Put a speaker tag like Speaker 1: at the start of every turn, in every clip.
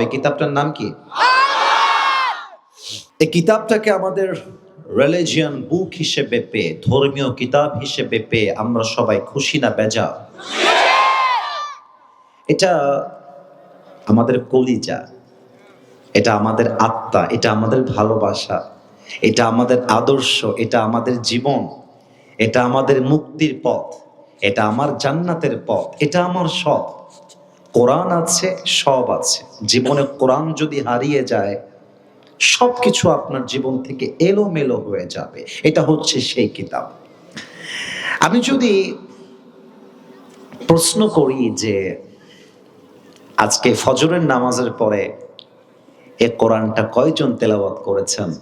Speaker 1: এই কিতাবটার নাম কি? এই কিতাবটাকে আমাদের রিলিজিয়ান বুক হিসেবে পেয়ে ধর্মীয় কিতাব হিসেবে পেয়ে আমরা সবাই খুশি না বেজা এটা আমাদের কলিজা এটা আমাদের আত্মা এটা আমাদের ভালোবাসা এটা আমাদের আদর্শ এটা আমাদের জীবন এটা আমাদের মুক্তির পথ এটা আমার জান্নাতের পথ এটা আমার সব। কোরআন আছে, সব আছে। জীবনে কোরআন যদি হারিয়ে যায় সব কিছু আপনার জীবন থেকে এলোমেলো হয়ে যাবে। এটা হচ্ছে সেই কিতাব। আমি যদি প্রশ্ন করি যে, আজকে ফজরের নামাজের পরে এ কোরআনটা কয়জন তেলাওয়াত করেছেন?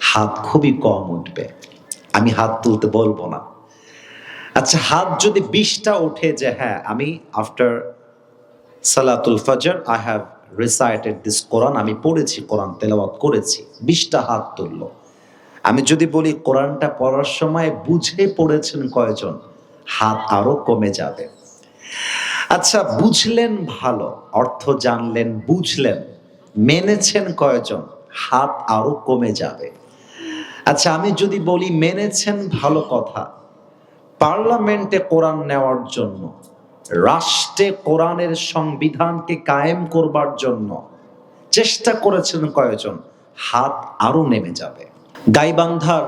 Speaker 1: হাত খুবই কম উঠবে। আমি হাত তুলতে বলব না। আচ্ছা হাত যদি বিশটা ওঠে যে হ্যাঁ আমি আফটার সালাতুল ফজর I have recited this Quran আমি পড়েছি কোরআন তেলাওয়াত করেছি, বিশটা হাত তুলল। আমি যদি বলি কোরআনটা পড়ার সময় বুঝে পড়েছেন কয়জন, হাত আরও কমে যাবে। আচ্ছা বুঝলেন ভালো, অর্থ জানলেন, বুঝলেন, মেনেছেন কয়জন, হাত আরও কমে যাবে। আচ্ছা আমি যদি বলি মেনেছেন ভালো কথা, পার্লামেন্টে কোরআন নেওয়ার জন্য রাষ্ট্রে কোরআনের সংবিধানকে কায়েম করবার জন্য চেষ্টা করেছেন কয়েকজন। হাত আরও নেমে যাবে। গাইবান্ধার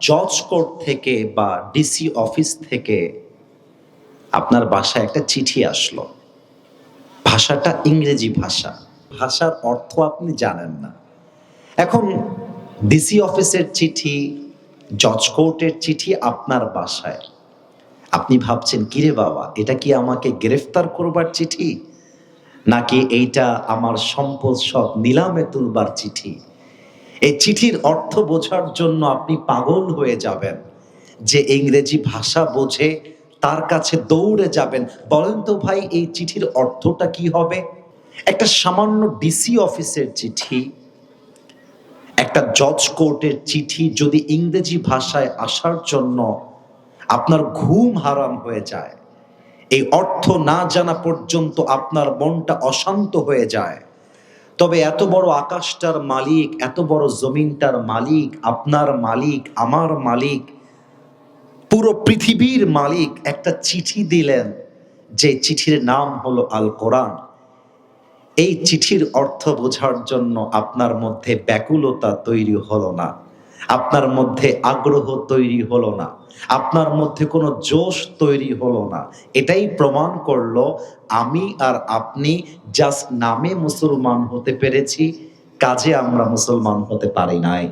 Speaker 1: জজ কোর্ট থেকে বা ডিসি অফিস থেকে আপনার বাসায় একটা চিঠি আসলো। ভাষাটা ইংরেজি ভাষা। ভাষার অর্থ আপনি জানেন না। এখন ডিসি অফিসের চিঠি, জজ কোর্টের চিঠি আপনার বাসায় আপনি ভাবছেন, কিরে বাবা, এটা কি আমাকে গ্রেফতার করবার চিঠি? নাকি এইটা আমার সম্পদ সব নিলামে তুলবার চিঠি? এই চিঠির অর্থ বোঝার জন্য আপনি পাগল হয়ে যাবেন। যে ইংরেজি ভাষা বোঝে, তার কাছে দৌড়ে যাবেন। বলেন তো ভাই, এই চিঠির অর্থটা কি হবে? একটা সামান্য ডিসি অফিসের চিঠি, একটা জজ কোর্টের চিঠি যদি ইংরেজি ভাষায় আসার জন্য আপনার ঘুম হারাম হয়ে যায়। এই অর্থ না জানা পর্যন্ত আপনার মনটা অশান্ত হয়ে যায়। তবে এত বড় আকাশটার মালিক, এত বড় জমিনটার মালিক, আপনার মালিক, আমার মালিক, পুরো পৃথিবীর মালিক একটা চিঠি দিলেন, যে চিঠির নাম হলো আল কোরআন। এই চিঠির অর্থ বোঝার জন্য আপনার মধ্যে ব্যাকুলতা তৈরি হলো না। আপনার মধ্যে আগ্রহ তৈরি হলো না। আপনার মধ্যে কোনো জোশ তৈরি হলো না। এটাই প্রমাণ করল আমি আর আপনি জাস্ট নামে মুসলমান হতে পেরেছি, কাজে আমরা মুসলমান হতে পারি নাই।